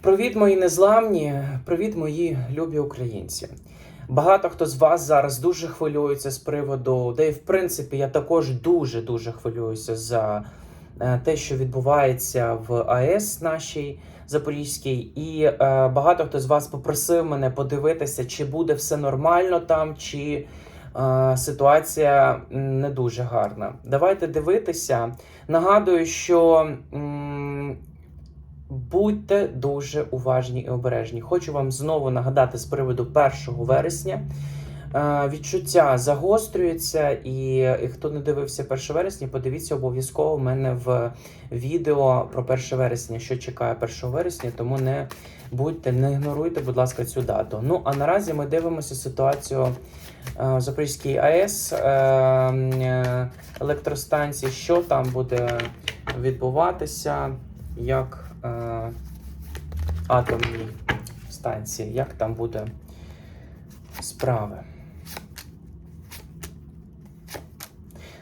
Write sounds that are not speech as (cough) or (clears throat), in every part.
Привіт, мої незламні, привіт, мої любі українці. Багато хто з вас зараз дуже хвилюється з приводу, де і в принципі я також дуже дуже хвилююся за е, те, що відбувається в АЕС нашій Запорізькій, і е, багато хто з вас попросив мене подивитися, чи буде все нормально там, чи е, ситуація не дуже гарна. Давайте дивитися. Нагадую, що. м, Будьте дуже уважні і обережні. Хочу вам знову нагадати з приводу 1 вересня. Е, Відчуття загострюється, і, хто не дивився 1 вересня, подивіться обов'язково в мене в відео про 1 вересня, що чекає 1 вересня, тому не будьте, не ігноруйте, будь ласка, цю дату. Ну а наразі ми дивимося ситуацію е, в Запорізькій АЕС е, електростанції, що там буде відбуватися, як е, атомній станції, як там буде справи.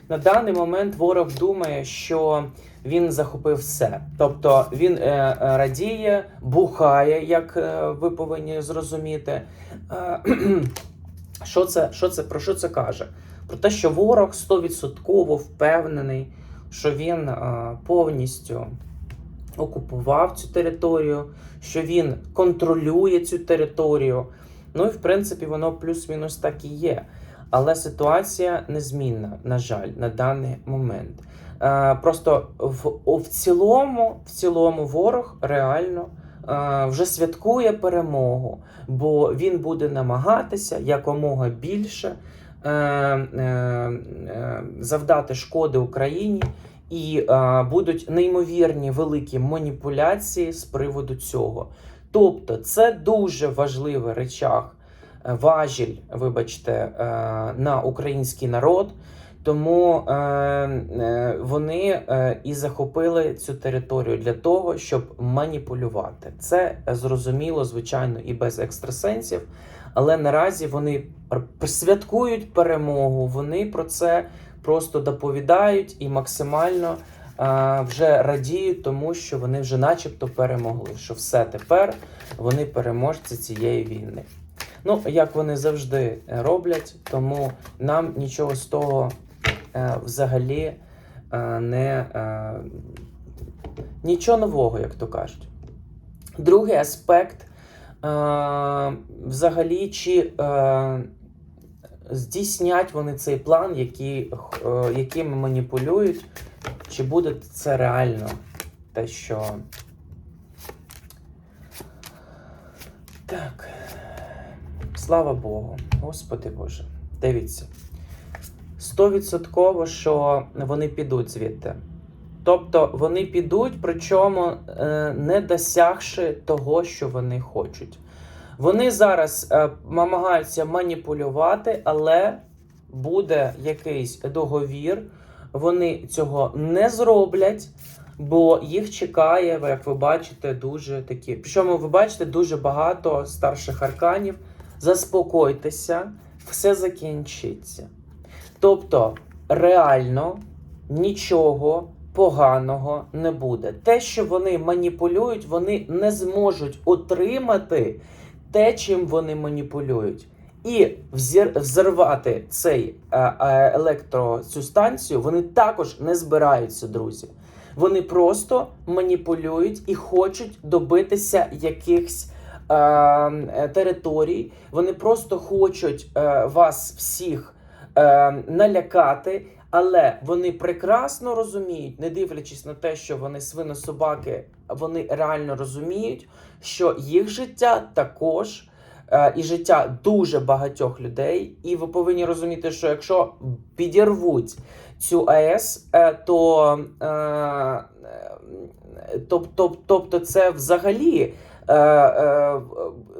На даний момент ворог думає, що він захопив все. Тобто він е, е, радіє, бухає, як е, ви повинні зрозуміти. Е, (clears throat) що, це, що це, про що це каже? Про те, що ворог 100% впевнений, що він е, повністю окупував цю територію, що він контролює цю територію. Ну і в принципі воно плюс-мінус так і є. Але ситуація незмінна, на жаль, на даний момент. Е, просто в, в, цілому, в цілому ворог реально е, вже святкує перемогу, бо він буде намагатися якомога більше е, завдати шкоди Україні. І е, будуть неймовірні великі маніпуляції з приводу цього. Тобто, це дуже важливий речах, е, важіль, вибачте, е, на український народ. Тому е, вони і захопили цю територію для того, щоб маніпулювати. Це зрозуміло, звичайно, і без екстрасенсів. Але наразі вони святкують перемогу. Вони про це просто доповідають і максимально е, вже радіють, тому що вони вже, начебто, перемогли. Що все тепер вони переможці цієї війни. Ну, як вони завжди е, роблять, тому нам нічого з того е, взагалі е, не е, нічого нового, як то кажуть. Другий аспект, е, взагалі, чи е, здійснять вони цей план, який, е, яким маніпулюють, чи буде це реально те, що. Так. Слава Богу, Господи Боже. Дивіться. Стовідсотково, що вони підуть звідти. Тобто вони підуть, причому е, не досягши того, що вони хочуть. Вони зараз е, намагаються маніпулювати, але буде якийсь договір. Вони цього не зроблять, бо їх чекає, як ви бачите, дуже такі. Причому ви бачите дуже багато старших арканів. Заспокойтеся, все закінчиться. Тобто, реально нічого поганого не буде. Те, що вони маніпулюють, вони не зможуть отримати те, чим вони маніпулюють. І взір- взорвати цей е, е, електро цю станцію вони також не збираються, друзі. Вони просто маніпулюють і хочуть добитися якихось е, е, територій. Вони просто хочуть е, вас всіх е, налякати, але вони прекрасно розуміють, не дивлячись на те, що вони свинособаки, вони реально розуміють, що їх життя також. е, І життя дуже багатьох людей, і ви повинні розуміти, що якщо підірвуть цю АЕС, е, то, е, е, тоб- тоб- тобто це взагалі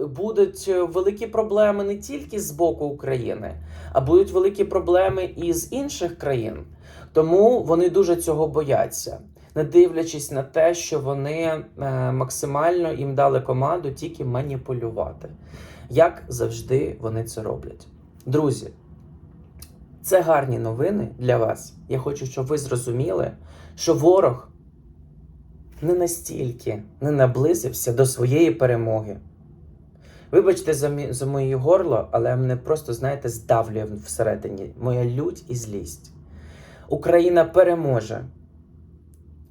будуть великі проблеми не тільки з боку України, а будуть великі проблеми і з інших країн. Тому вони дуже цього бояться, не дивлячись на те, що вони е, максимально їм дали команду тільки маніпулювати. Як завжди вони це роблять. Друзі, це гарні новини для вас. Я хочу, щоб ви зрозуміли, що ворог не настільки не наблизився до своєї перемоги. Вибачте за, мі- за моє горло, але мене просто, знаєте, здавлює всередині моя лють і злість. Україна переможе.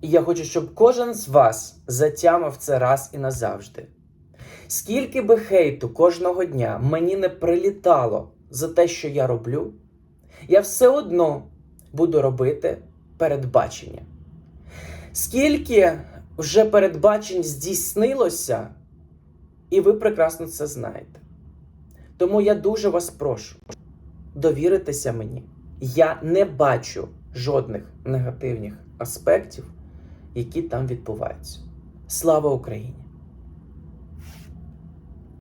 І я хочу, щоб кожен з вас затямив це раз і назавжди. Скільки би хейту кожного дня мені не прилітало за те, що я роблю, я все одно буду робити передбачення. Скільки вже передбачень здійснилося, і ви прекрасно це знаєте. Тому я дуже вас прошу довіритися мені. Я не бачу жодних негативних аспектів, які там відбуваються. Слава Україні!